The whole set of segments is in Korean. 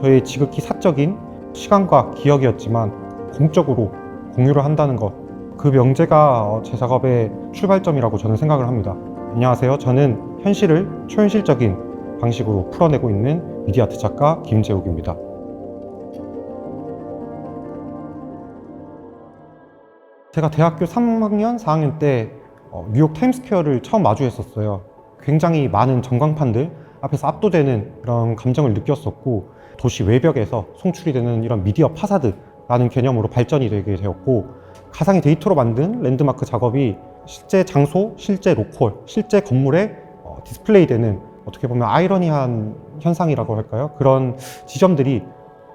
저의 지극히 사적인 시간과 기억이었지만 공적으로 공유를 한다는 것. 그 명제가 어, 제 작업의 출발점이라고 저는 생각을 합니다. 안녕하세요. 저는 현실을 초현실적인 방식으로 풀어내고 있는 미디어아트 작가 김재욱입니다. 제가 대학교 3학년, 4학년 때 어, 뉴욕 타임스퀘어를 처음 마주했었어요. 굉장히 많은 전광판들 앞에서 압도되는 그런 감정을 느꼈었고 도시 외벽에서 송출이 되는 이런 미디어 파사드라는 개념으로 발전이 되게 되었고 가상의 데이터로 만든 랜드마크 작업이 실제 장소, 실제 로컬, 실제 건물에 어, 디스플레이되는 어떻게 보면 아이러니한 현상이라고 할까요? 그런 지점들이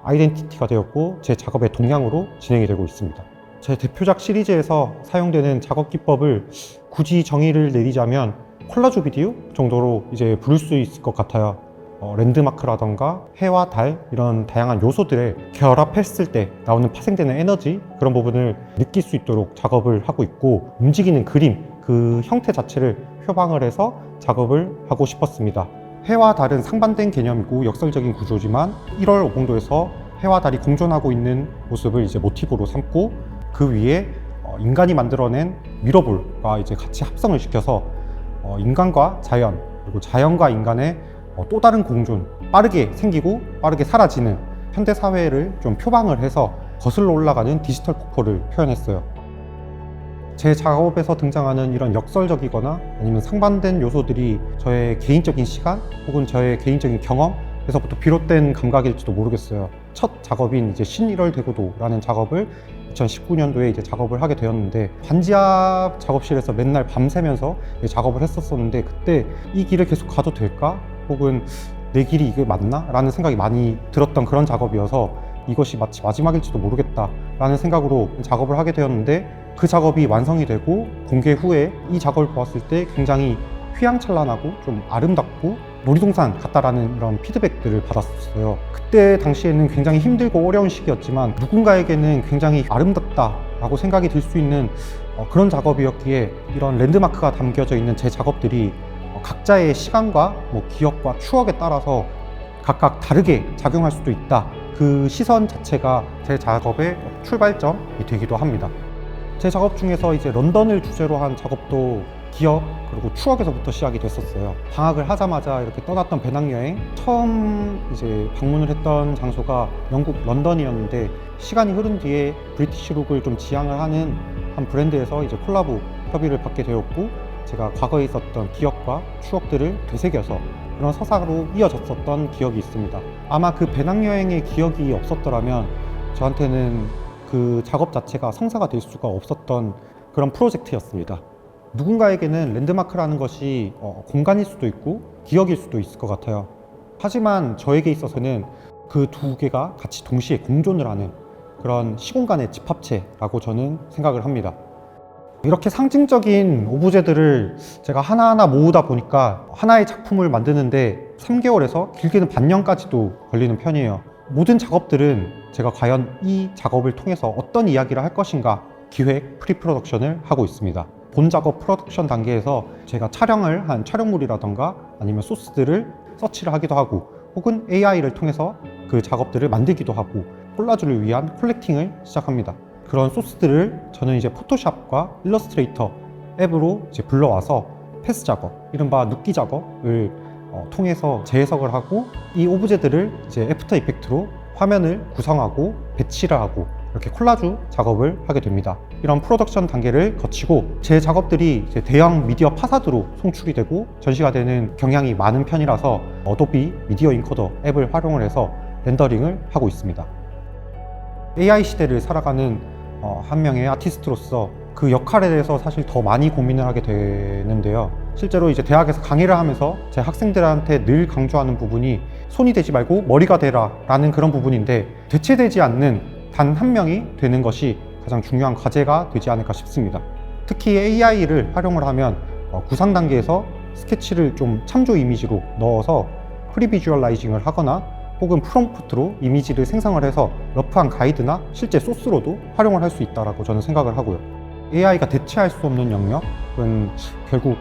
아이덴티티가 되었고 제 작업의 동향으로 진행이 되고 있습니다. 제 대표작 시리즈에서 사용되는 작업 기법을 굳이 정의를 내리자면 콜라주 비디오 정도로 이제 부를 수 있을 것 같아요. 어, 랜드마크라던가 해와 달 이런 다양한 요소들을 결합했을 때 나오는 파생되는 에너지 그런 부분을 느낄 수 있도록 작업을 하고 있고 움직이는 그림 그 형태 자체를 표방을 해서 작업을 하고 싶었습니다. 해와 달은 상반된 개념이고 역설적인 구조지만 1월 5공도에서 해와 달이 공존하고 있는 모습을 이제 모티브로 삼고 그 위에 어, 인간이 만들어낸 미러볼과 이제 같이 합성을 시켜서 어, 인간과 자연 그리고 자연과 인간의 어, 또 다른 공존 빠르게 생기고 빠르게 사라지는 현대 사회를 좀 표방을 해서 거슬러 올라가는 디지털 폭포를 표현했어요. 제 작업에서 등장하는 이런 역설적이거나 아니면 상반된 요소들이 저의 개인적인 시간 혹은 저의 개인적인 경험에서부터 비롯된 감각일지도 모르겠어요. 첫 작업인 이제 신일월 대구도라는 작업을 2019년도에 이제 작업을 하게 되었는데 반지하 작업실에서 맨날 밤새면서 작업을 했었었는데 그때 이 길을 계속 가도 될까? 혹은 내 길이 이게 맞나? 라는 생각이 많이 들었던 그런 작업이어서 이것이 마치 마지막일지도 모르겠다라는 생각으로 작업을 하게 되었는데 그 작업이 완성이 되고 공개 후에 이 작업을 보았을 때 굉장히 휘황찬란하고 좀 아름답고 놀이동산 같다라는 이런 피드백들을 받았었어요. 그때 당시에는 굉장히 힘들고 어려운 시기였지만 누군가에게는 굉장히 아름답다라고 생각이 들 수 있는 어, 그런 작업이었기에 이런 랜드마크가 담겨져 있는 제 작업들이 어, 각자의 시간과 뭐 기억과 추억에 따라서 각각 다르게 작용할 수도 있다. 그 시선 자체가 제 작업의 출발점이 되기도 합니다. 제 작업 중에서 이제 런던을 주제로 한 작업도 기억 그리고 추억에서부터 시작이 됐었어요. 방학을 하자마자 이렇게 떠났던 배낭여행 처음 이제 방문을 했던 장소가 영국 런던이었는데 시간이 흐른 뒤에 브리티시룩을 좀 지향을 하는 한 브랜드에서 이제 콜라보 협의를 받게 되었고 제가 과거에 있었던 기억과 추억들을 되새겨서 그런 서사로 이어졌었던 기억이 있습니다. 아마 그 배낭여행의 기억이 없었더라면 저한테는 그 작업 자체가 성사가 될 수가 없었던 그런 프로젝트였습니다. 누군가에게는 랜드마크라는 것이 어, 공간일 수도 있고 기억일 수도 있을 것 같아요. 하지만 저에게 있어서는 그 두 개가 같이 동시에 공존을 하는 그런 시공간의 집합체라고 저는 생각을 합니다. 이렇게 상징적인 오브제들을 제가 하나하나 모으다 보니까 하나의 작품을 만드는데 3개월에서 길게는 반년까지도 걸리는 편이에요. 모든 작업들은 제가 과연 이 작업을 통해서 어떤 이야기를 할 것인가 기획, 프리프로덕션을 하고 있습니다. 본 작업 프로덕션 단계에서 제가 촬영을 한 촬영물이라던가 아니면 소스들을 서치를 하기도 하고 혹은 AI를 통해서 그 작업들을 만들기도 하고 콜라주를 위한 콜렉팅을 시작합니다. 그런 소스들을 저는 이제 포토샵과 일러스트레이터 앱으로 이제 불러와서 패스 작업, 이른바 눕기 작업을 어, 통해서 재해석을 하고 이 오브제들을 이제 애프터 이펙트로 화면을 구성하고 배치를 하고 이렇게 콜라주 작업을 하게 됩니다. 이런 프로덕션 단계를 거치고 제 작업들이 대형 미디어 파사드로 송출이 되고 전시가 되는 경향이 많은 편이라서 어도비 미디어 인코더 앱을 활용을 해서 렌더링을 하고 있습니다. AI 시대를 살아가는 어, 한 명의 아티스트로서 그 역할에 대해서 사실 더 많이 고민을 하게 되는데요. 실제로 이제 대학에서 강의를 하면서 제 학생들한테 늘 강조하는 부분이 손이 되지 말고 머리가 되라 라는 그런 부분인데 대체되지 않는 단 한 명이 되는 것이 가장 중요한 과제가 되지 않을까 싶습니다. 특히 AI를 활용을 하면 어, 구상 단계에서 스케치를 좀 참조 이미지로 넣어서 프리비주얼라이징을 하거나 혹은 프롬프트로 이미지를 생성을 해서 러프한 가이드나 실제 소스로도 활용을 할 수 있다고 저는 생각을 하고요. AI가 대체할 수 없는 영역은 결국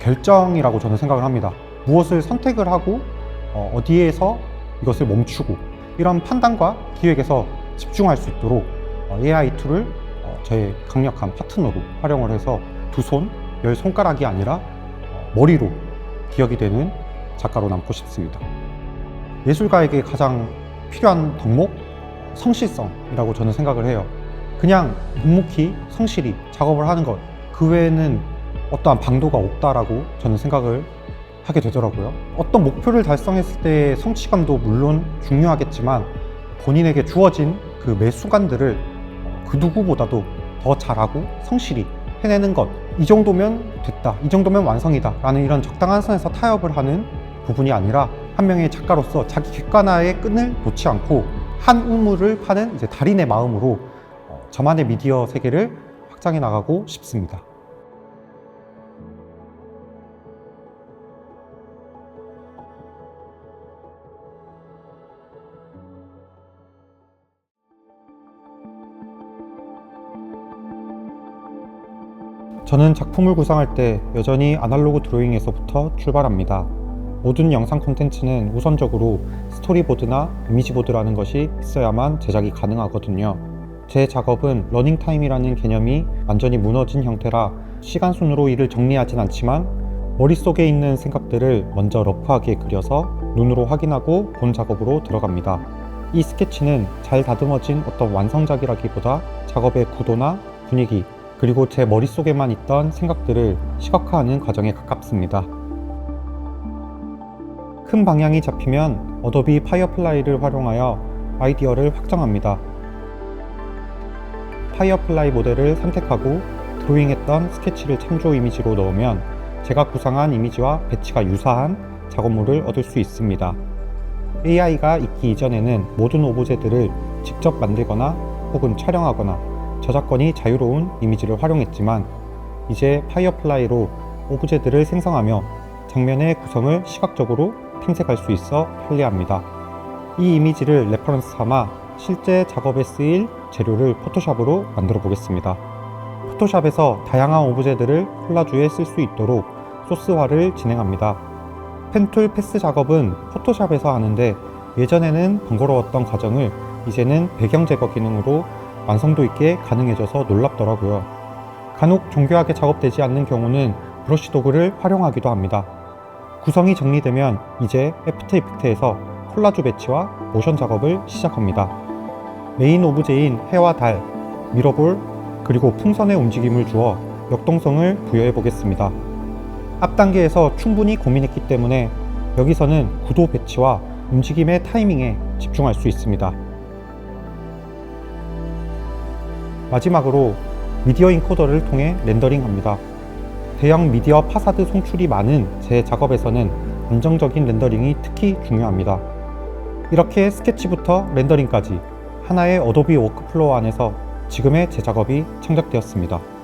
결정이라고 저는 생각을 합니다. 무엇을 선택을 하고 어, 어디에서 이것을 멈추고 이런 판단과 기획에서 집중할 수 있도록 어, AI 툴을 어, 저의 강력한 파트너로 활용을 해서 두 손, 열 손가락이 아니라 어, 머리로 기억이 되는 작가로 남고 싶습니다. 예술가에게 가장 필요한 덕목? 성실성이라고 저는 생각을 해요. 그냥 묵묵히 성실히 작업을 하는 것, 그 외에는 어떠한 방도가 없다라고 저는 생각을 하게 되더라고요. 어떤 목표를 달성했을 때의 성취감도 물론 중요하겠지만 본인에게 주어진 그 매 순간들을 그 누구보다도 더 잘하고 성실히 해내는 것. 이 정도면 됐다. 이 정도면 완성이다. 라는 이런 적당한 선에서 타협을 하는 부분이 아니라 한 명의 작가로서 자기 객관화의 끈을 놓지 않고 한 우물을 파는 이제 달인의 마음으로 어, 저만의 미디어 세계를 확장해 나가고 싶습니다. 저는 작품을 구상할 때 여전히 아날로그 드로잉에서부터 출발합니다. 모든 영상 콘텐츠는 우선적으로 스토리보드나 이미지보드라는 것이 있어야만 제작이 가능하거든요. 제 작업은 러닝타임이라는 개념이 완전히 무너진 형태라 시간 순으로 일을 정리하진 않지만 머릿속에 있는 생각들을 먼저 러프하게 그려서 눈으로 확인하고 본 작업으로 들어갑니다. 이 스케치는 잘 다듬어진 어떤 완성작이라기보다 작업의 구도나 분위기, 그리고 제 머릿속에만 있던 생각들을 시각화하는 과정에 가깝습니다. 큰 방향이 잡히면 어도비 파이어플라이를 활용하여 아이디어를 확정합니다. 파이어플라이 모델을 선택하고 드로잉했던 스케치를 참조 이미지로 넣으면 제가 구상한 이미지와 배치가 유사한 작업물을 얻을 수 있습니다. AI가 있기 이전에는 모든 오브제들을 직접 만들거나 혹은 촬영하거나 저작권이 자유로운 이미지를 활용했지만 이제 파이어플라이로 오브제들을 생성하며 장면의 구성을 시각적으로 탐색할 수 있어 편리합니다. 이 이미지를 레퍼런스 삼아 실제 작업에 쓰일 재료를 포토샵으로 만들어 보겠습니다. 포토샵에서 다양한 오브제들을 콜라주에 쓸 수 있도록 소스화를 진행합니다. 펜툴 패스 작업은 포토샵에서 하는데 예전에는 번거로웠던 과정을 이제는 배경 제거 기능으로 완성도 있게 가능해져서 놀랍더라고요. 간혹 정교하게 작업되지 않는 경우는 브러쉬 도구를 활용하기도 합니다. 구성이 정리되면 이제 애프터 이펙트에서 콜라주 배치와 모션 작업을 시작합니다. 메인 오브제인 해와 달, 미러볼, 그리고 풍선의 움직임을 주어 역동성을 부여해 보겠습니다. 앞 단계에서 충분히 고민했기 때문에 여기서는 구도 배치와 움직임의 타이밍에 집중할 수 있습니다. 마지막으로 미디어 인코더를 통해 렌더링합니다. 대형 미디어 파사드 송출이 많은 제 작업에서는 안정적인 렌더링이 특히 중요합니다. 이렇게 스케치부터 렌더링까지 하나의 어도비 워크플로우 안에서 지금의 제 작업이 창작되었습니다.